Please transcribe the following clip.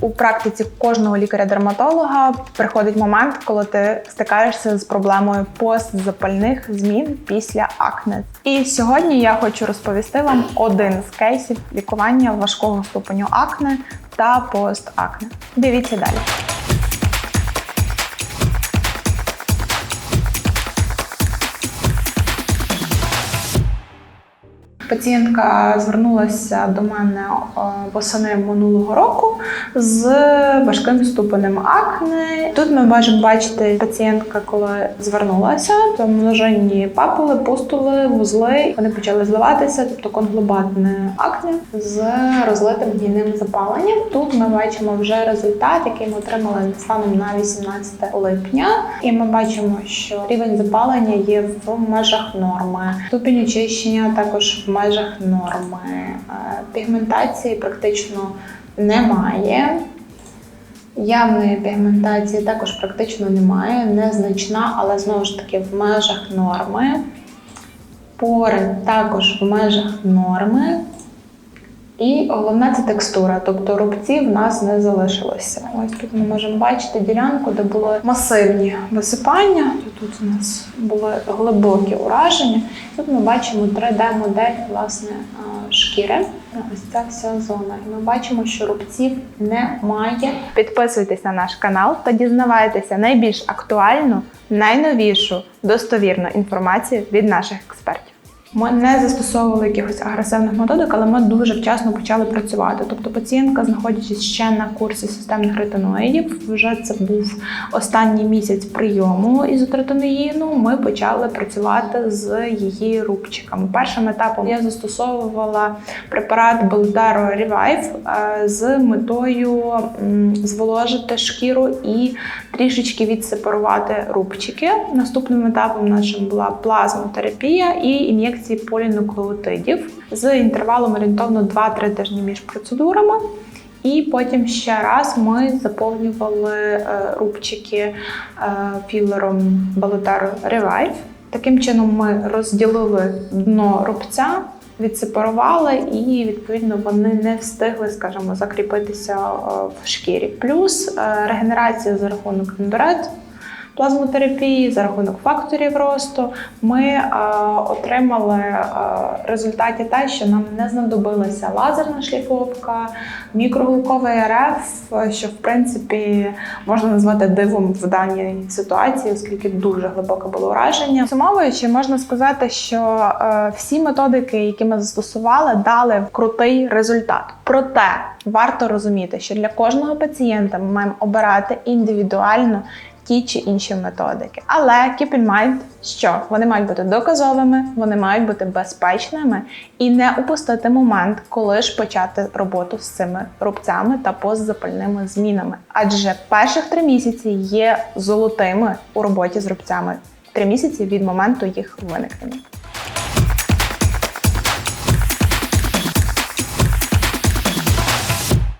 У практиці кожного лікаря-дерматолога приходить момент, коли ти стикаєшся з проблемою постзапальних змін після акне. І сьогодні я хочу розповісти вам один з кейсів лікування важкого ступеню акне та постакне. Дивіться далі. Пацієнтка звернулася до мене е, восени минулого року з важким ступенем акне. Тут ми можемо бачити пацієнтка, коли звернулася, то множинні папули, пустули, вузли. Вони почали зливатися, тобто конглобатне акне з розлитим гнійним запаленням. Тут ми бачимо вже результат, який ми отримали станом на 18 липня, і ми бачимо, що рівень запалення є в межах норми. Ступінь очищення також в межах норми. Е, Пігментації практично немає. Явної пігментації також практично немає, незначна, але знову ж таки в межах норми. Пори також в межах норми. І головне це текстура, тобто рубців в нас не залишилося. Ось тут ми можемо бачити ділянку, де були масивні висипання. Тут у нас були глибокі ураження. Тут ми бачимо 3D-модель власне шкіри. Ось ця вся зона. І ми бачимо, що рубців немає. Підписуйтесь на наш канал та дізнавайтеся найбільш актуальну, найновішу, достовірну інформацію від наших експертів. Ми не застосовували якихось агресивних методик, але ми дуже вчасно почали працювати. Тобто пацієнтка, знаходячись ще на курсі системних ретиноїдів, вже це був останній місяць прийому ізотретиноїну, Ми почали працювати з її рубчиками. Першим етапом я застосовувала препарат Beludaro Revive е, з метою зволожити шкіру і трішечки відсепарувати рубчики. Наступним етапом нашим була плазмотерапія і ін'єкції полінуклеотидів з інтервалом орієнтовно 2-3 тижні між процедурами. І потім ще раз ми заповнювали е, рубчики е, філером Balutaro Revive. Таким чином ми розділили дно рубця, відсепарували, і відповідно вони не встигли, скажімо, закріпитися е, в шкірі. Плюс регенерація за рахунок ендурет, плазмотерапії, за рахунок факторів росту. Ми е, отримали е, в результаті те, що нам не знадобилася лазерна шліфовка, мікроглуковий РФ, е, що в принципі можна назвати дивом в даній ситуації, оскільки дуже глибоке було ураження. Сумовуючи, можна сказати, що е, всі методики, які ми застосували, дали крутий результат. Проте варто розуміти, що для кожного пацієнта ми маємо обирати індивідуально ті чи інші методики. Але keep in mind, що вони мають бути доказовими, вони мають бути безпечними і не упустити момент, коли ж почати роботу з цими рубцями та постзапальними змінами. Адже перших три місяці є золотими у роботі з рубцями. Три місяці від моменту їх виникнення.